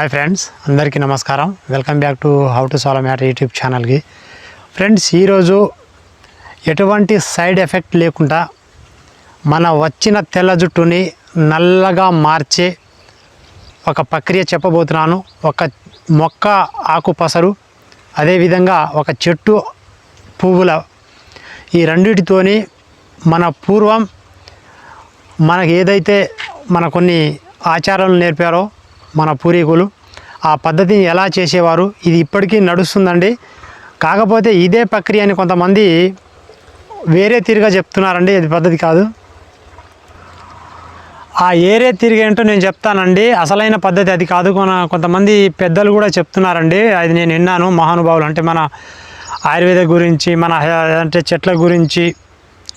Hi friends అందరికీ నమస్కారం. Welcome back to how to solve matter YouTube ఛానల్కి friends ఈరోజు ఎటువంటి సైడ్ ఎఫెక్ట్ లేకుండా మన వచ్చిన తెల్ల జుట్టుని నల్లగా మార్చే ఒక ప్రక్రియ చెప్పబోతున్నాను. ఒక మొక్క ఆకు పసరు అదేవిధంగా ఒక చెట్టు పువ్వుల ఈ రెండిటితోని మన పూర్వం మనకు ఏదైతే మన కొన్ని ఆచారాలు నేర్పారో మన పూర్వీకులు ఆ పద్ధతిని ఎలా చేసేవారు? ఇది ఇప్పటికీ నడుస్తుందండి. కాకపోతే ఇదే ప్రక్రియ అని కొంతమంది వేరే తీరుగా చెప్తున్నారండి. ఇది పద్ధతి కాదు. ఆ ఏరే తిరిగి ఏంటో నేను చెప్తానండి. అసలైన పద్ధతి అది కాదు. కొన కొంతమంది పెద్దలు కూడా చెప్తున్నారండి. అది నేను విన్నాను. మహానుభావులు అంటే మన ఆయుర్వేద గురించి మన అంటే చెట్ల గురించి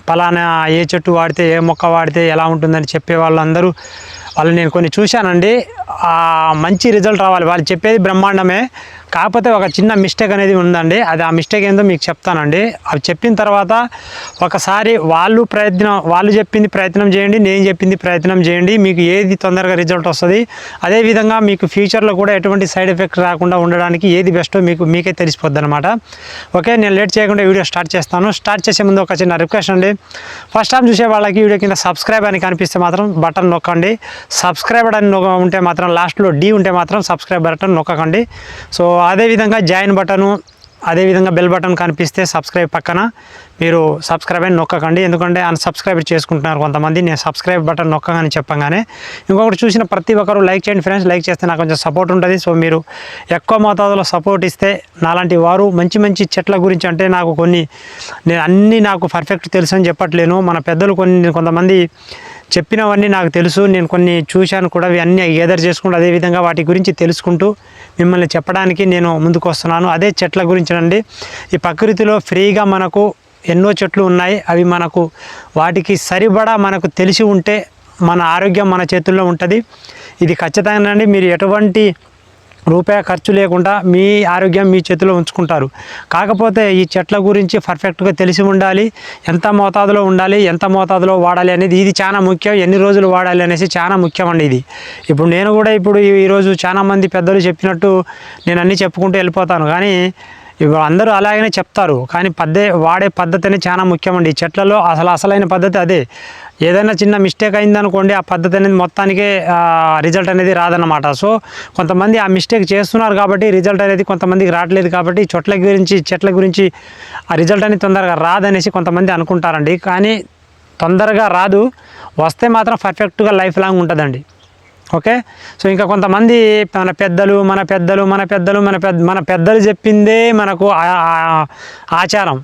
పలానా ఏ చెట్టు వాడితే ఏ మొక్క వాడితే ఎలా ఉంటుందని చెప్పే వాళ్ళందరూ వాళ్ళు నేను కొన్ని చూశానండి. మంచి రిజల్ట్ రావాలి. వాళ్ళు చెప్పేది బ్రహ్మాండమే. కాకపోతే ఒక చిన్న మిస్టేక్ అనేది ఉందండి. అది ఆ మిస్టేక్ ఏందో మీకు చెప్తానండి. అవి చెప్పిన తర్వాత ఒకసారి వాళ్ళు ప్రయత్నం వాళ్ళు చెప్పింది ప్రయత్నం చేయండి నేను చెప్పింది ప్రయత్నం చేయండి. మీకు ఏది తొందరగా రిజల్ట్ వస్తుంది అదేవిధంగా మీకు ఫ్యూచర్లో కూడా ఎటువంటి సైడ్ ఎఫెక్ట్ రాకుండా ఉండడానికి ఏది బెస్టో మీకు మీకే తెలిసిపోద్ది అనమాట ఓకే నేను లేట్ చేయకుండా వీడియో స్టార్ట్ చేస్తాను. స్టార్ట్ చేసే ముందు ఒక చిన్న రిక్వెస్ట్ అండి. ఫస్ట్ టైం చూసే వాళ్ళకి వీడియో కింద సబ్స్క్రైబ్ అని కనిపిస్తే మాత్రం బటన్ నొక్కండి. సబ్స్క్రైబ్ అని ఉంటే మాత్రం లాస్ట్లో డి ఉంటే మాత్రం సబ్స్క్రైబ్ బటన్ నొక్కకండి. సో అదేవిధంగా జాయిన్ బటను అదేవిధంగా బెల్ బటన్ కనిపిస్తే సబ్స్క్రైబ్ పక్కన. మీరు సబ్స్క్రైబ్ అని నొక్కకండి. ఎందుకంటే అన్సబ్స్క్రైబ్ చేసుకుంటున్నారు కొంతమంది. నేను సబ్స్క్రైబ్ బటన్ నొక్కగానే చెప్పగానే. ఇంకొకటి చూసిన ప్రతి ఒక్కరు లైక్ చేయండి ఫ్రెండ్స్. లైక్ చేస్తే నాకు కొంచెం సపోర్ట్ ఉంటుంది. సో మీరు ఎక్కువ మోతాదులో సపోర్ట్ ఇస్తే నాలాంటి వారు మంచి మంచి చెట్ల గురించి అంటే నాకు కొన్ని నేను అన్నీ నాకు పర్ఫెక్ట్ తెలుసు అని చెప్పట్లేను. మన పెద్దలు కొన్ని కొంతమంది చెప్పినవన్నీ నాకు తెలుసు. నేను కొన్ని చూశాను కూడా. అవి అన్నీ గేదర్ చేసుకుంటూ అదేవిధంగా వాటి గురించి తెలుసుకుంటూ మిమ్మల్ని చెప్పడానికి నేను ముందుకు వస్తున్నాను అదే చెట్ల గురించి అండి. ఈ ప్రకృతిలో ఫ్రీగా మనకు ఎన్నో చెట్లు ఉన్నాయి. అవి మనకు వాటికి సరిపడా మనకు తెలిసి ఉంటే మన ఆరోగ్యం మన చేతుల్లో ఉంటుంది. ఇది ఖచ్చితంగా అండి. మీరు ఎటువంటి రూపాయి ఖర్చు లేకుండా మీ ఆరోగ్యం మీ చేతిలో ఉంచుకుంటారు. కాకపోతే ఈ చెట్ల గురించి పర్ఫెక్ట్గా తెలిసి ఉండాలి ఎంత మోతాదులో ఉండాలి ఎంత మోతాదులో వాడాలి అనేది ఇది చాలా ముఖ్యం. ఎన్ని రోజులు వాడాలి అనేసి చాలా ముఖ్యం అండి ఇది. ఇప్పుడు నేను కూడా ఇప్పుడు ఈరోజు చాలా మంది పెద్దలు చెప్పినట్టు నేను అన్నీ చెప్పుకుంటూ వెళ్ళిపోతాను. కానీ ఇప్పుడు అందరూ అలాగనే చెప్తారు. కానీ పద్దే వాడే పద్ధతి అనేది చాలా ముఖ్యమండి. చెట్లలో అసలు అసలైన పద్ధతి అదే. ఏదైనా చిన్న మిస్టేక్ అయిందనుకోండి ఆ పద్ధతి అనేది మొత్తానికే రిజల్ట్ అనేది రాదన్నమాట. సో కొంతమంది ఆ మిస్టేక్ చేస్తున్నారు కాబట్టి రిజల్ట్ అనేది కొంతమందికి రావట్లేదు కాబట్టి చెట్ల గురించి చెట్ల గురించి ఆ రిజల్ట్ అనేది తొందరగా రాదనేసి కొంతమంది అనుకుంటారండి. కానీ తొందరగా రాదు. వస్తే మాత్రం పర్ఫెక్ట్గా లైఫ్ లాంగ్ ఉంటుందండి. ఓకే? సో ఇంకా కొంతమంది మన పెద్దలు మన పెద్దలు మన పెద్దలు మన పెద్ద మన పెద్దలు చెప్పిందే మనకు ఆచారం.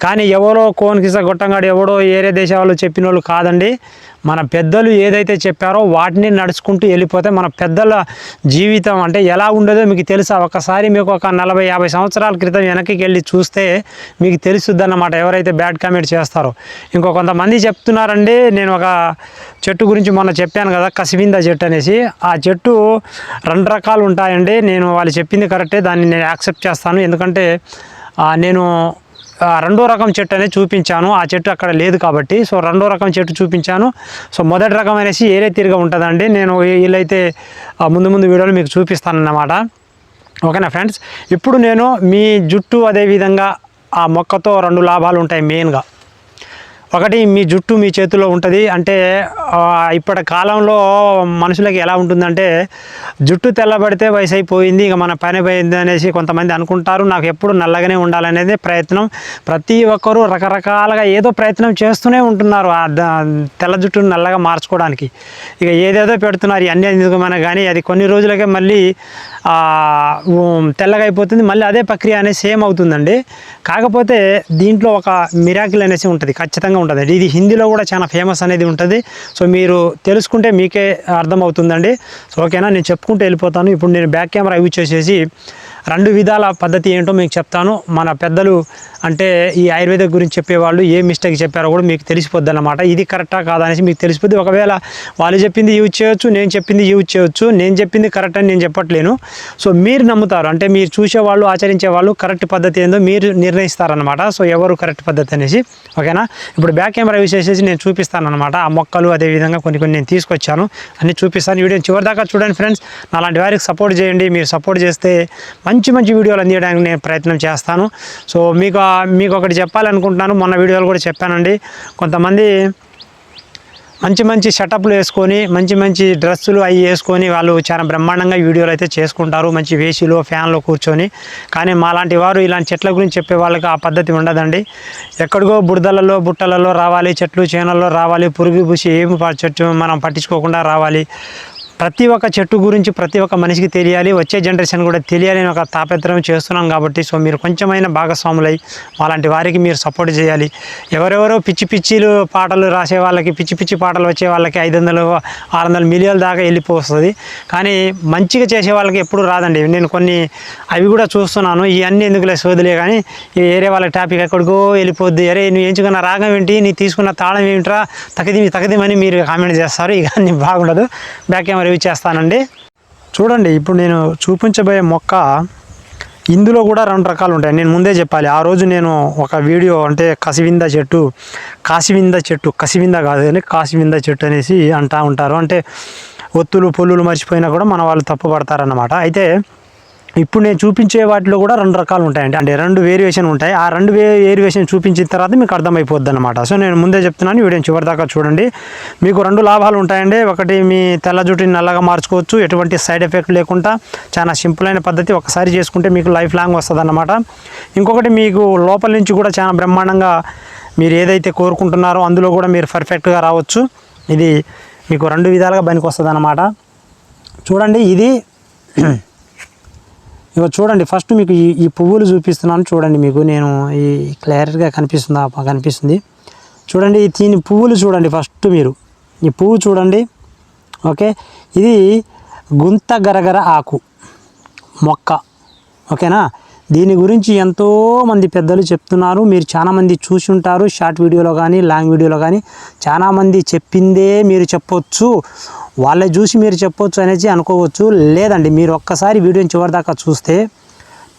కానీ ఎవరో కోన్ కిస గొట్టంగాడు ఎవడో ఏరే దేశ వాళ్ళు చెప్పిన వాళ్ళు కాదండి. మన పెద్దలు ఏదైతే చెప్పారో వాటిని నడుచుకుంటూ వెళ్ళిపోతే మన పెద్దల జీవితం అంటే ఎలా ఉండదో మీకు తెలుసా? ఒకసారి మీకు ఒక నలభై యాభై సంవత్సరాల క్రితం వెనక్కి వెళ్ళి చూస్తే మీకు తెలుసుద్ది అన్నమాట ఎవరైతే బ్యాడ్ కామెంట్ చేస్తారో. ఇంకో కొంతమంది చెప్తున్నారండి నేను ఒక చెట్టు గురించి మొన్న చెప్పాను కదా కసివింద చెట్టు అనేసి. ఆ చెట్టు రెండు రకాలు ఉంటాయండి. నేను వాళ్ళు చెప్పింది కరెక్టే దాన్ని నేను యాక్సెప్ట్ చేస్తాను. ఎందుకంటే నేను రెండో రకం చెట్టు అనేది చూపించాను. ఆ చెట్టు అక్కడ లేదు కాబట్టి సో రెండో రకం చెట్టు చూపించాను. సో మొదటి రకం అనేసి ఏరే తీరుగా ఉంటుందండి. నేను వీళ్ళైతే ముందు ముందు వీడియోలు మీకు చూపిస్తానన్నమాట. ఓకేనా ఫ్రెండ్స్? ఇప్పుడు నేను మీ జుట్టు అదేవిధంగా ఆ మొక్కతో రెండు లాభాలు ఉంటాయి మెయిన్గా. ఒకటి మీ జుట్టు మీ చేతిలో ఉంటుంది. అంటే ఇప్పటి కాలంలో మనుషులకి ఎలా ఉంటుందంటే జుట్టు తెల్లబడితే వయసు అయిపోయింది ఇక మన పని పోయింది అనేసి కొంతమంది అనుకుంటారు. నాకు ఎప్పుడు నల్లగానే ఉండాలనేది ప్రయత్నం. ప్రతి ఒక్కరూ రకరకాలుగా ఏదో ప్రయత్నం చేస్తూనే ఉంటున్నారు ఆ తెల్ల జుట్టును నల్లగా మార్చుకోవడానికి. ఇక ఏదేదో పెడుతున్నారు ఇవన్నీ ఎందుకమైనా కానీ అది కొన్ని రోజులకే మళ్ళీ తెల్లగా అయిపోతుంది. మళ్ళీ అదే ప్రక్రియ అనేది సేమ్ అవుతుందండి. కాకపోతే దీంట్లో ఒక మిరాకిల్ అనేసి ఉంటుంది. ఖచ్చితంగా ఉంటుంది. ఇది హిందీలో కూడా చాలా ఫేమస్ అనేది ఉంటుంది. సో మీరు తెలుసుకుంటే మీకే అర్థమవుతుందండి. సో ఓకేనా నేను చెప్పుకుంటూ వెళ్ళిపోతాను. ఇప్పుడు నేను బ్యాక్ కెమెరా యూజ్ చేసేసి రెండు విధాల పద్ధతి ఏంటో మీకు చెప్తాను. మన పెద్దలు అంటే ఈ ఆయుర్వేద గురించి చెప్పేవాళ్ళు ఏ మిస్టేక్ చెప్పారో కూడా మీకు తెలిసిపోద్ది అనమాట ఇది కరెక్టా కాదా అనేసి మీకు తెలిసిపోద్ది. ఒకవేళ వాళ్ళు చెప్పింది యూజ్ చేయొచ్చు నేను చెప్పింది యూజ్ చేయొచ్చు నేను చెప్పింది కరెక్ట్ అని నేను చెప్పట్లేను. సో మీరు నమ్ముతారు. అంటే మీరు చూసేవాళ్ళు ఆచరించే వాళ్ళు కరెక్ట్ పద్ధతి ఏందో మీరు నిర్ణయిస్తారనమాట సో ఎవరు కరెక్ట్ పద్ధతి అనేసి. ఓకేనా? ఇప్పుడు బ్యాక్ కెమెరా యూస్ చేసేసి నేను చూపిస్తాను అనమాట ఆ మొక్కలు అదేవిధంగా కొన్ని కొన్ని నేను తీసుకొచ్చాను. అన్ని చూపిస్తాను. వీడియో చివరి దాకా చూడండి ఫ్రెండ్స్. అలాంటి వారికి సపోర్ట్ చేయండి. మీరు సపోర్ట్ చేస్తే మంచి మంచి వీడియోలు అందించడానికి నేను ప్రయత్నం చేస్తాను. సో మీకు మీకు ఒకటి చెప్పాలనుకుంటున్నాను. మొన్న వీడియోలు కూడా చెప్పానండి. కొంతమంది మంచి మంచి సెటప్లు వేసుకొని మంచి మంచి డ్రెస్సులు అవి వేసుకొని వాళ్ళు చాలా బ్రహ్మాండంగా వీడియోలు అయితే చేసుకుంటారు. మంచి వేసిలో ఫ్యాన్లో కూర్చొని. కానీ మాలాంటి వారు ఇలాంటి చెట్ల గురించి చెప్పే వాళ్ళకి ఆ పద్ధతి ఉండదండి. ఎక్కడికో బుడదలలో బుట్టలలో రావాలి చెట్లు చేనల్లో రావాలి పురుగు పూసి ఏమి చెట్టు మనం పట్టించుకోకుండా రావాలి. ప్రతి ఒక్క చెట్టు గురించి ప్రతి ఒక్క మనిషికి తెలియాలి వచ్చే జనరేషన్ కూడా తెలియాలి అని ఒక తాపత్రయం చేస్తున్నాం కాబట్టి సో మీరు కొంచెమైనా భాగస్వాములై అలాంటి వారికి మీరు సపోర్ట్ చేయాలి. ఎవరెవరో పిచ్చి పిచ్చిలు పాటలు రాసే వాళ్ళకి పిచ్చి పిచ్చి పాటలు వచ్చే వాళ్ళకి ఐదు వందలు ఆరు వందల మిలియన్ల దాకా వెళ్ళిపోతుంది కానీ మంచిగా చేసే వాళ్ళకి ఎప్పుడు రాదండి. నేను కొన్ని అవి కూడా చూస్తున్నాను. ఇవన్నీ ఎందుకులే సోదులే కానీ ఏరే వాళ్ళ టాపిక్ ఎక్కడికో వెళ్ళిపోద్ది. అరే నువ్వు ఎంచుకున్న రాగం ఏంటి? నీ తీసుకున్న తాళం ఏమిట్రా? తగది తగదిమని మీరు కామెంట్ చేస్తారు. ఇక అన్నీ బాగుండదు. బ్యాక్ కెమెరా రివ్యూ చేస్తానండి. చూడండి ఇప్పుడు నేను చూపించబోయే మొక్క ఇందులో కూడా రెండు రకాలు ఉంటాయి. నేను ముందే చెప్పాలి ఆ రోజు నేను ఒక వీడియో అంటే కసివింద చెట్టు కాసివింద చెట్టు కసివింద కాదు కానీ కాసివింద చెట్టు అనేసి అంటా ఉంటారు. అంటే ఒత్తులు పొల్లులు మర్చిపోయినా కూడా మన వాళ్ళు తప్పు పడతారన్నమాట అయితే ఇప్పుడు నేను చూపించే వాటిలో కూడా రెండు రకాలు ఉంటాయండి. అంటే రెండు వేరియేషన్ ఉంటాయి. ఆ రెండు వేరియేషన్ చూపించిన తర్వాత మీకు అర్థమైపోద్ది అనమాట సో నేను ముందే చెప్తున్నాను వీడియో చివరి దాకా చూడండి. మీకు రెండు లాభాలు ఉంటాయండి. ఒకటి మీ తెల్ల జుట్టుని నల్లగా మార్చుకోవచ్చు. ఎటువంటి సైడ్ ఎఫెక్ట్ లేకుండా చాలా సింపుల్ అయిన పద్ధతి ఒకసారి చేసుకుంటే మీకు లైఫ్ లాంగ్ వస్తుంది అనమాట ఇంకొకటి మీకు లోపల నుంచి కూడా చాలా బ్రహ్మాండంగా మీరు ఏదైతే కోరుకుంటున్నారో అందులో కూడా మీరు పర్ఫెక్ట్గా రావచ్చు. ఇది మీకు రెండు విధాలుగా పనికి వస్తుంది చూడండి ఇది ఇగో చూడండి ఫస్ట్ మీకు ఈ ఈ పువ్వులు చూపిస్తున్నాను. చూడండి మీకు నేను ఈ క్లారిటీగా కనిపిస్తుందా? కనిపిస్తుంది. చూడండి ఈ దీని పువ్వులు చూడండి ఫస్ట్ మీరు. ఈ పువ్వు చూడండి. ఓకే? ఇది గుంత గరగర ఆకు. మొక్క. ఓకేనా? దీని గురించి ఎంతోమంది పెద్దలు చెప్తున్నారు. మీరు చాలామంది చూసి ఉంటారు. షార్ట్ వీడియోలో కానీ లాంగ్ వీడియోలో కానీ చాలామంది చెప్పిందే మీరు చెప్పొచ్చు. వాళ్ళే చూసి మీరు చెప్పొచ్చు అనేసి అనుకోవచ్చు. లేదండి మీరు ఒక్కసారి వీడియోని చివరిదాకా చూస్తే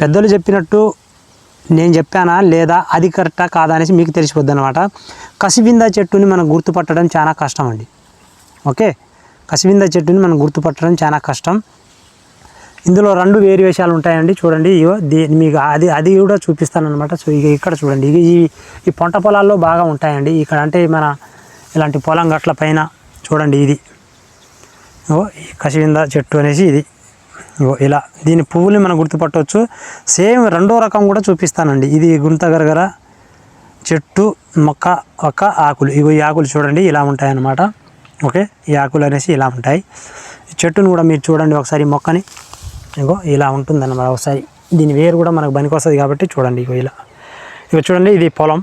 పెద్దలు చెప్పినట్టు నేను చెప్పానా లేదా అది కరెక్టా కాదా అనేసి మీకు తెలిసిపోద్ది అనమాట కసివింద చెట్టుని మనం గుర్తుపట్టడం చాలా కష్టం అండి. ఓకే? కసివింద చెట్టుని మనం గుర్తుపట్టడం చాలా కష్టం. ఇందులో రెండు వేరియేషాలు ఉంటాయండి. చూడండి ఇగో దీని మీకు అది అది కూడా చూపిస్తాను అనమాట సో ఇక ఇక్కడ చూడండి ఇక ఈ ఈ పంట పొలాల్లో బాగా ఉంటాయండి. ఇక్కడ అంటే మన ఇలాంటి పొలం గట్ల పైన చూడండి ఇది. ఓ ఈ కసివింద చెట్టు అనేసి ఇది. ఇగో ఇలా దీని పువ్వుని మనం గుర్తుపట్టవచ్చు సేమ్ రెండో రకం కూడా చూపిస్తానండి. ఇది గుంతగరగర చెట్టు మొక్క ఒక ఆకులు. ఇగో ఈ ఆకులు చూడండి ఇలా ఉంటాయన్నమాట. ఓకే? ఈ ఆకులు అనేసి ఇలా ఉంటాయి. ఈ చెట్టును కూడా మీరు చూడండి ఒకసారి మొక్కని. ఇగో ఇలా ఉంటుందన్నమాట ఒకసారి. దీని వేరు కూడా మనకు పనికి వస్తుంది కాబట్టి చూడండి ఇగో ఇలా. ఇక చూడండి ఇది పొలం.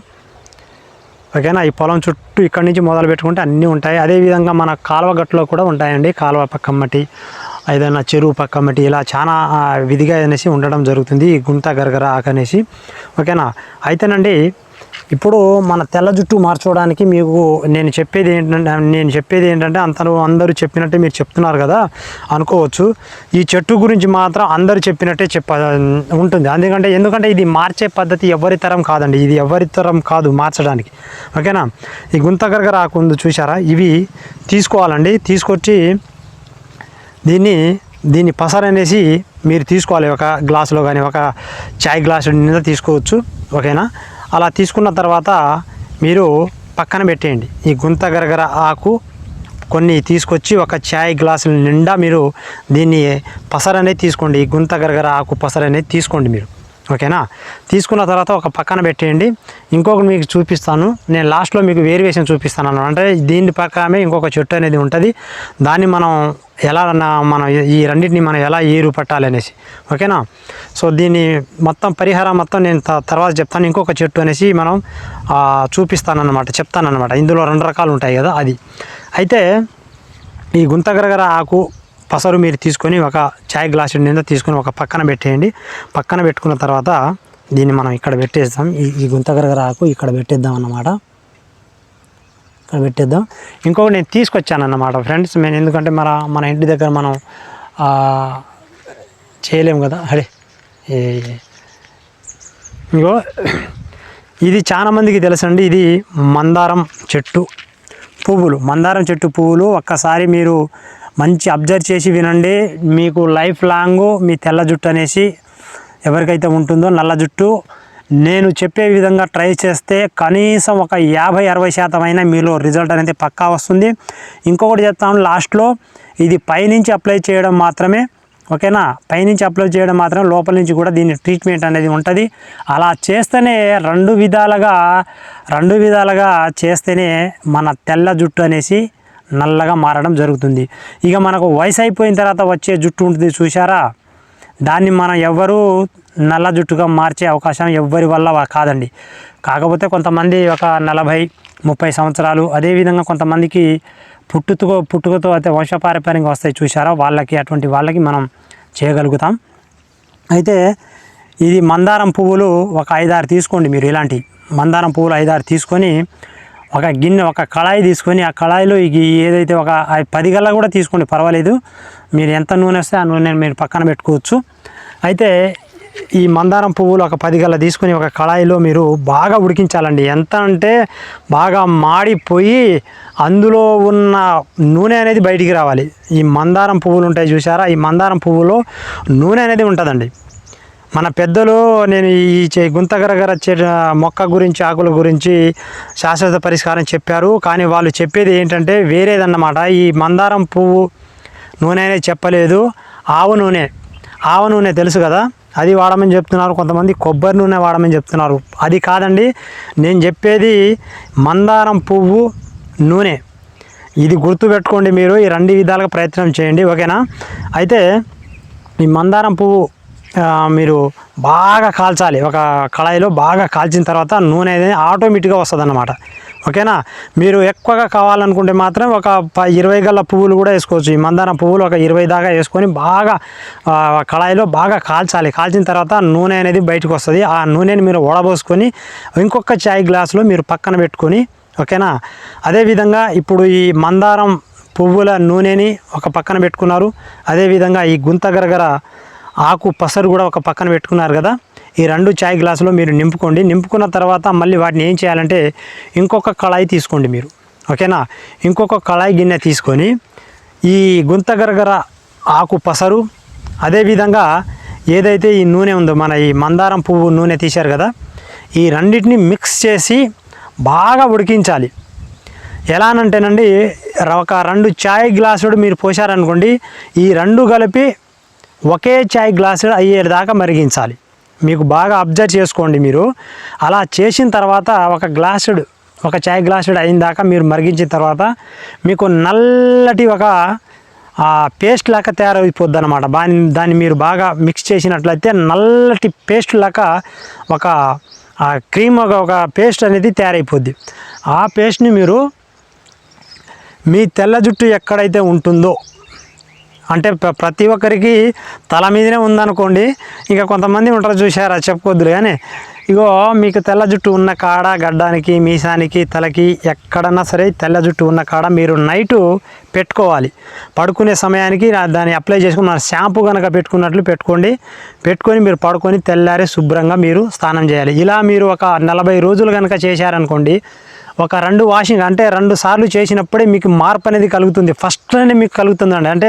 ఓకేనా? ఈ పొలం చుట్టూ ఇక్కడి నుంచి మొదలు పెట్టుకుంటే అన్నీ ఉంటాయి. అదేవిధంగా మన కాలువ గట్టులో కూడా ఉంటాయండి. కాలువ పక్కమ్మటి ఏదైనా చెరువు పక్కమ్మటి ఇలా చాలా విధిగా అనేసి ఉండడం జరుగుతుంది. ఈ గుంత గరగర ఆకనేసి అనేసి. ఓకేనా? అయితేనండి ఇప్పుడు మన తెల్ల జుట్టు మార్చుకోవడానికి మీకు నేను చెప్పేది ఏంటంటే నేను చెప్పేది ఏంటంటే అంతను అందరూ చెప్పినట్టే మీరు చెప్తున్నారు కదా అనుకోవచ్చు. ఈ చెట్టు గురించి మాత్రం అందరూ చెప్పినట్టే చెప్ప ఉంటుంది. ఎందుకంటే ఎందుకంటే ఇది మార్చే పద్ధతి ఎవరి తరం కాదండి. ఇది ఎవరి తరం కాదు మార్చడానికి. ఓకేనా? ఈ గుంతగరగా ఆకు చూసారా ఇవి తీసుకోవాలండి. తీసుకొచ్చి దీన్ని దీన్ని పసరనేసి మీరు తీసుకోవాలి. ఒక గ్లాసులో కానీ ఒక చాయ్ గ్లాసు నిండా తీసుకోవచ్చు. ఓకేనా? అలా తీసుకున్న తర్వాత మీరు పక్కన పెట్టేయండి. ఈ గుంత గరగర ఆకు కొన్ని తీసుకొచ్చి ఒక ఛాయ్ గ్లాసుల నిండా మీరు దీన్ని పసర అనేది తీసుకోండి. ఈ గుంత గరగర ఆకు పసర అనేది తీసుకోండి మీరు. ఓకేనా? తీసుకున్న తర్వాత ఒక పక్కన పెట్టేయండి. ఇంకొకటి మీకు చూపిస్తాను. నేను లాస్ట్లో మీకు వేరియేషన్ చూపిస్తాను అన్నమాట. అంటే దీని పక్కనే ఇంకొక చెట్టు అనేది ఉంటుంది. దాన్ని మనం ఎలా నా- మనం ఈ రెండింటిని మనం ఎలా ఏరు పట్టాలి అనేసి. ఓకేనా? సో దీన్ని మొత్తం పరిహారం మొత్తం నేను త- తర్వాత చెప్తాను. ఇంకొక చెట్టు అనేసి మనం చూపిస్తానన్నమాట. చెప్తానన్నమాట. ఇందులో రెండు రకాలు ఉంటాయి కదా అది. అయితే ఈ గుంతగరగర ఆకు పసరు మీరు తీసుకొని ఒక చాయ్ గ్లాస్ నిండా తీసుకొని ఒక పక్కన పెట్టేయండి. పక్కన పెట్టుకున్న తర్వాత దీన్ని మనం ఇక్కడ పెట్టేస్తాం ఈ ఈ గుంతగరగర ఇక్కడ పెట్టేద్దాం అన్నమాట. ఇక్కడ పెట్టేద్దాం. ఇంకొకటి నేను తీసుకొచ్చాను అన్నమాట ఫ్రెండ్స్. నేను ఎందుకంటే మన మన ఇంటి దగ్గర మనం చేయలేము కదా. అరే ఇంకో ఇగో ఇది చాలా మందికి తెలుసండి. ఇది మందారం చెట్టు పువ్వులు. మందారం చెట్టు పువ్వులు ఒక్కసారి మీరు మంచి అబ్జర్వ్ చేసి వినండి. మీకు లైఫ్ లాంగ్ మీ తెల్ల జుట్టు అనేసి ఎవరికైతే ఉంటుందో నల్ల జుట్టు నేను చెప్పే విధంగా ట్రై చేస్తే కనీసం ఒక యాభై అరవై శాతం అయినా మీలో రిజల్ట్ అనేది పక్కా వస్తుంది. ఇంకొకటి చెప్తాను లాస్ట్లో ఇది పైనుంచి అప్లై చేయడం మాత్రమే ఓకేనా? పైనుంచి అప్లై చేయడం మాత్రం లోపల నుంచి కూడా దీని ట్రీట్మెంట్ అనేది ఉంటుంది. అలా చేస్తేనే రెండు విధాలుగా రెండు విధాలుగా చేస్తేనే మన తెల్ల జుట్టు అనేసి నల్లగా మారడం జరుగుతుంది. ఇక మనకు వయసు అయిపోయిన తర్వాత వచ్చే జుట్టు ఉంటుంది చూసారా దాన్ని మనం ఎవ్వరూ నల్ల జుట్టుగా మార్చే అవకాశం ఎవ్వరి వల్ల కాదండి. కాకపోతే కొంతమంది ఒక నలభై ముప్పై సంవత్సరాలు అదేవిధంగా కొంతమందికి పుట్టుతో పుట్టుకతో అయితే వంశపారపర్యంగా వస్తాయి చూసారా వాళ్ళకి అటువంటి వాళ్ళకి మనం చేయగలుగుతాం. అయితే ఇది మందారం పువ్వులు ఒక ఐదారు తీసుకోండి మీరు ఇలాంటి మందారం పువ్వులు ఐదారు తీసుకొని ఒక గిన్నె ఒక కళాయి తీసుకొని ఆ కళాయిలో ఏదైతే ఒక పది గల్లా కూడా తీసుకోండి పర్వాలేదు. మీరు ఎంత నూనె వస్తే ఆ నూనె మీరు పక్కన పెట్టుకోవచ్చు. అయితే ఈ మందారం పువ్వులు ఒక పది గల్ల తీసుకొని ఒక కళాయిలో మీరు బాగా ఉడికించాలండి. ఎంత అంటే బాగా మాడిపోయి అందులో ఉన్న నూనె అనేది బయటికి రావాలి. ఈ మందారం పువ్వులు ఉంటాయి చూసారా ఈ మందారం పువ్వులో నూనె అనేది ఉంటుందండి. మన పెద్దలు నేను ఈ చే- గుంతగరగర మొక్క గురించి ఆకుల గురించి శాశ్వత పరిష్కారం చెప్పారు. కానీ వాళ్ళు చెప్పేది ఏంటంటే వేరేదన్నమాట. ఈ మందారం పువ్వు నూనె అనేది చెప్పలేదు. ఆవు నూనె. ఆవు నూనె తెలుసు కదా? అది వాడమని చెప్తున్నారు. కొంతమంది కొబ్బరి నూనె వాడమని చెప్తున్నారు. అది కాదండి. నేను చెప్పేది మందారం పువ్వు నూనె. ఇది గుర్తుపెట్టుకోండి మీరు. ఈ రెండు విధాలుగా ప్రయత్నం చేయండి. ఓకేనా? అయితే ఈ మందారం పువ్వు మీరు బాగా కాల్చాలి. ఒక కళాయిలో బాగా కాల్చిన తర్వాత నూనె అనేది ఆటోమేటిక్గా వస్తుంది అన్నమాట ఓకేనా? మీరు ఎక్కువగా కావాలనుకుంటే మాత్రం ఒక ఇరవై గల్ల పువ్వులు కూడా వేసుకోవచ్చు. ఈ మందారం పువ్వులు ఒక ఇరవై దాకా వేసుకొని బాగా కళాయిలో బాగా కాల్చాలి. కాల్చిన తర్వాత నూనె అనేది బయటకు వస్తుంది. ఆ నూనెని మీరు వడబోసుకొని ఇంకొక చాయ్ గ్లాసులో మీరు పక్కన పెట్టుకొని ఓకేనా? అదేవిధంగా ఇప్పుడు ఈ మందారం పువ్వుల నూనెని ఒక పక్కన పెట్టుకున్నారు. అదేవిధంగా ఈ గుంత గరగర ఆకు పసరు కూడా ఒక పక్కన పెట్టుకున్నారు కదా. ఈ రెండు చాయ్ గ్లాసులో మీరు నింపుకోండి. నింపుకున్న తర్వాత మళ్ళీ వాటిని ఏం చేయాలంటే ఇంకొక కళాయి తీసుకోండి మీరు. ఓకేనా? ఇంకొక కళాయి గిన్నె తీసుకొని ఈ గుంతగరగర ఆకు పసరు అదేవిధంగా ఏదైతే ఈ నూనె ఉందో మన ఈ మందారం పువ్వు నూనె తీశారు కదా ఈ రెండింటిని మిక్స్ చేసి బాగా ఉడికించాలి. ఎలానంటేనండి ఒక రెండు చాయ్ గ్లాసుడు మీరు పోసారనుకోండి ఈ రెండు కలిపి ఒకే చాయ్ గ్లాసు అయ్యేదాకా మరిగించాలి. మీకు బాగా అబ్జర్వ్ చేసుకోండి మీరు. అలా చేసిన తర్వాత ఒక గ్లాసుడు ఒక చాయ్ గ్లాసుడు అయిన దాకా మీరు మరిగించిన తర్వాత మీకు నల్లటి ఒక పేస్ట్ లాగా తయారైపోద్ది అనమాట దాన్ని దాన్ని మీరు బాగా మిక్స్ చేసినట్లయితే నల్లటి పేస్ట్ లాగా ఒక క్రీమ్ ఒక ఒక పేస్ట్ అనేది తయారైపోద్ది. ఆ పేస్ట్ని మీరు మీ తెల్ల జుట్టు ఎక్కడైతే ఉంటుందో అంటే ప్రతి ఒక్కరికి తల మీదనే ఉందనుకోండి ఇంకా కొంతమంది ఉంటారు చూసారా చెప్పుకోద్దురు కానీ ఇగో మీకు తెల్ల జుట్టు ఉన్న కాడ గడ్డానికి మీసానికి తలకి ఎక్కడన్నా సరే తెల్ల జుట్టు ఉన్న కాడ మీరు నైటు పెట్టుకోవాలి. పడుకునే సమయానికి దాన్ని అప్లై చేసుకుని మన షాంపూ కనుక పెట్టుకున్నట్లు పెట్టుకోండి. పెట్టుకొని మీరు పడుకొని తెల్లారి శుభ్రంగా మీరు స్నానం చేయాలి. ఇలా మీరు ఒక నలభై రోజులు కనుక చేశారనుకోండి ఒక రెండు వాషింగ్ అంటే రెండు సార్లు చేసినప్పుడే మీకు మార్పు అనేది కలుగుతుంది. ఫస్ట్లోనే మీకు కలుగుతుందండి అంటే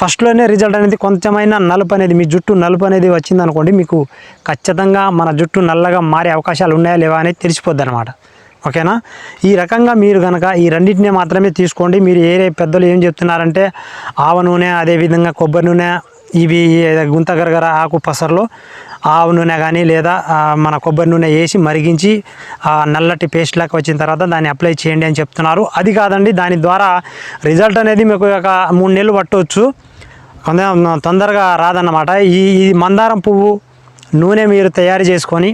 ఫస్ట్లోనే రిజల్ట్ అనేది కొంచెమైనా నలుపు అనేది మీ జుట్టు నలుపు అనేది వచ్చింది అనుకోండి మీకు ఖచ్చితంగా మన జుట్టు నల్లగా మారే అవకాశాలు ఉన్నాయా లేవా అనేది తెలిసిపోద్ది అనమాట ఓకేనా? ఈ రకంగా మీరు కనుక ఈ రెండింటిని మాత్రమే తీసుకోండి. మీరు ఏరే పెద్దలు ఏం చెప్తున్నారంటే ఆవ నూనె అదేవిధంగా కొబ్బరి నూనె ఇవి గుంత గరగర ఆకు పసర్లో ఆవు నూనె కానీ లేదా మన కొబ్బరి నూనె వేసి మరిగించి ఆ నల్లటి పేస్ట్ లాగా వచ్చిన తర్వాత దాన్ని అప్లై చేయండి అని చెప్తున్నారు. అది కాదండి దాని ద్వారా రిజల్ట్ అనేది మీకు ఒక మూడు నెలలు పట్టవచ్చు కొంత తొందరగా రాదన్నమాట. ఈ ఈ మందారం పువ్వు నూనె మీరు తయారు చేసుకొని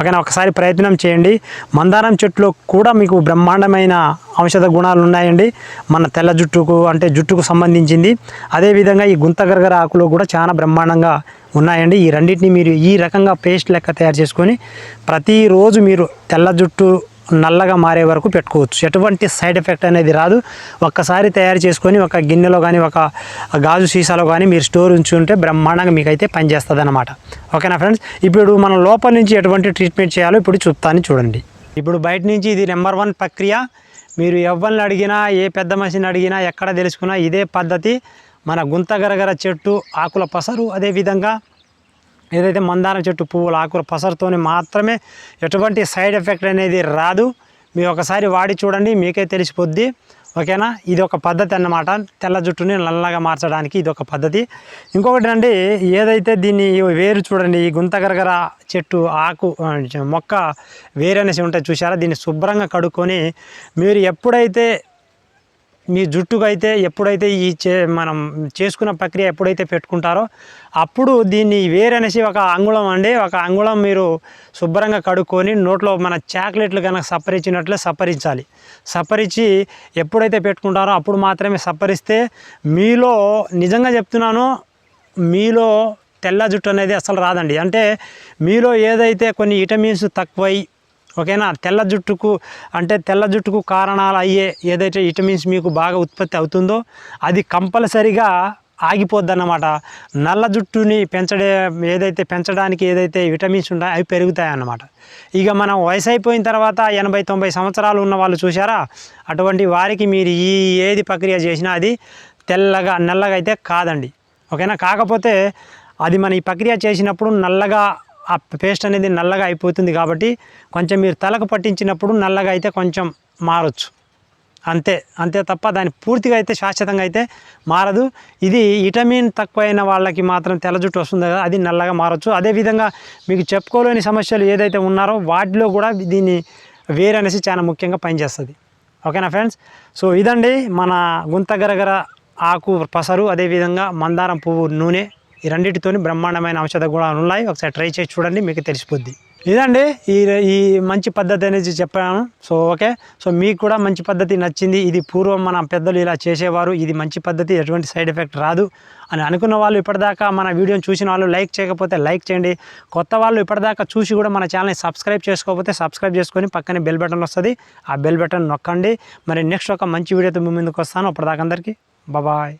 ఓకేనా ఒకసారి ప్రయత్నం చేయండి. మందారం చెట్టులో కూడా మీకు బ్రహ్మాండమైన ఔషధ గుణాలు ఉన్నాయండి. మన తెల్ల జుట్టుకు అంటే జుట్టుకు సంబంధించింది. అదేవిధంగా ఈ గుంతగరగర ఆకులో కూడా చాలా బ్రహ్మాండంగా ఉన్నాయండి. ఈ రెండింటిని మీరు ఈ రకంగా పేస్ట్ లెక్క తయారు చేసుకొని ప్రతిరోజు మీరు తెల్ల జుట్టు నల్లగా మారే వరకు పెట్టుకోవచ్చు. ఎటువంటి సైడ్ ఎఫెక్ట్ అనేది రాదు. ఒక్కసారి తయారు చేసుకొని ఒక గిన్నెలో కానీ ఒక గాజు సీసాలో కానీ మీరు స్టోర్ ఉంచుకుంటే బ్రహ్మాండంగా మీకైతే పనిచేస్తుంది అనమాట ఓకేనా ఫ్రెండ్స్? ఇప్పుడు మనం లోపల నుంచి ఎటువంటి ట్రీట్మెంట్ చేయాలో ఇప్పుడు చూస్తాను చూడండి. ఇప్పుడు బయట నుంచి ఇది నెంబర్ వన్ ప్రక్రియ. మీరు ఎవరిని అడిగినా ఏ పెద్ద మనిషిని అడిగినా ఎక్కడ తెలుసుకున్నా ఇదే పద్ధతి. మన గుంతగరగర చెట్టు ఆకుల పసరు అదేవిధంగా ఏదైతే మందారం చెట్టు పువ్వుల ఆకుల పసరుతోని మాత్రమే ఎటువంటి సైడ్ ఎఫెక్ట్ అనేది రాదు. మీరు ఒకసారి వాడి చూడండి మీకే తెలిసిపోద్ది. ఓకేనా? ఇది ఒక పద్ధతి అన్నమాట. తెల్ల జుట్టుని నల్లగా మార్చడానికి ఇది ఒక పద్ధతి. ఇంకొకటి అండి ఏదైతే దీన్ని వేరు చూడండి ఈ గుంతగరగర చెట్టు ఆకు మొక్క వేరు అనేసి ఉంటే చూసారా దీన్ని శుభ్రంగా కడుక్కొని మీరు ఎప్పుడైతే మీ జుట్టుకు అయితే ఎప్పుడైతే ఈ చే మనం చేసుకున్న ప్రక్రియ ఎప్పుడైతే పెట్టుకుంటారో అప్పుడు దీన్ని వేరనేసి ఒక అంగుళం అండి. ఒక అంగుళం మీరు శుభ్రంగా కడుక్కొని నోట్లో మన చాక్లెట్లు కనుక సప్పరించినట్లే సప్పరించాలి సప్పరించి ఎప్పుడైతే పెట్టుకుంటారో అప్పుడు మాత్రమే సప్పరిస్తే మీలో నిజంగా చెప్తున్నాను మీలో తెల్ల జుట్టు అనేది అసలు రాదండి. అంటే మీలో ఏదైతే కొన్ని విటమిన్స్ తక్కువై ఓకేనా? తెల్ల జుట్టుకు అంటే తెల్ల జుట్టుకు కారణాలు అయ్యే ఏదైతే విటమిన్స్ మీకు బాగా ఉత్పత్తి అవుతుందో అది కంపల్సరిగా ఆగిపోద్ది అన్నమాట నల్ల జుట్టుని పెంచడే ఏదైతే పెంచడానికి ఏదైతే విటమిన్స్ ఉంటాయో అవి పెరుగుతాయి అన్నమాట ఇక మనం వయసు అయిపోయిన తర్వాత ఎనభై తొంభై సంవత్సరాలు ఉన్న వాళ్ళు చూసారా అటువంటి వారికి మీరు ఈ ఏది ప్రక్రియ చేసినా అది తెల్లగా నల్లగా అయితే కాదండి. ఓకేనా? కాకపోతే అది మన ఈ ప్రక్రియ చేసినప్పుడు నల్లగా ఆ పేస్ట్ అనేది నల్లగా అయిపోతుంది కాబట్టి కొంచెం మీరు తలకు పట్టించినప్పుడు నల్లగా అయితే కొంచెం మారొచ్చు. అంతే అంతే తప్ప దాని పూర్తిగా అయితే శాశ్వతంగా అయితే మారదు. ఇది విటమిన్ తక్కువైన వాళ్ళకి మాత్రం తెల్ల జుట్టు వస్తుంది కదా అది నల్లగా మారచ్చు. అదేవిధంగా మీకు చెప్పుకోలేని సమస్యలు ఏదైతే ఉన్నారో వాటిలో కూడా దీన్ని వేరు అనేసి చాలా ముఖ్యంగా పనిచేస్తుంది. ఓకేనా ఫ్రెండ్స్? సో ఇదండి మన గుంతగరగర ఆకు పసరు అదేవిధంగా మందారం పువ్వు నూనె. ఈ రెండింటితోని బ్రహ్మాండమైన ఔషధ గుణాలు ఉన్నాయి. ఒకసారి ట్రై చేసి చూడండి మీకు తెలిసిపోద్ది. ఇదండి ఈ ఈ మంచి పద్ధతి అనేది చెప్పాను. So okay. సో మీకు కూడా మంచి పద్ధతి నచ్చింది. ఇది పూర్వం మన పెద్దలు ఇలా చేసేవారు. ఇది మంచి పద్ధతి ఎటువంటి సైడ్ ఎఫెక్ట్ రాదు అని అనుకున్న వాళ్ళు ఇప్పటిదాకా మన వీడియోని చూసిన వాళ్ళు లైక్ చేయకపోతే లైక్ చేయండి. కొత్త వాళ్ళు ఇప్పటిదాకా చూసి కూడా మన ఛానల్ని సబ్స్క్రైబ్ చేసుకోకపోతే సబ్స్క్రైబ్ చేసుకొని పక్కనే బెల్ బటన్ వస్తుంది. ఆ బెల్ బటన్ నొక్కండి. మరి నెక్స్ట్ ఒక మంచి వీడియోతో మీ ముందుకు వస్తాను. అప్పటిదాకా అందరికీ బాయ్.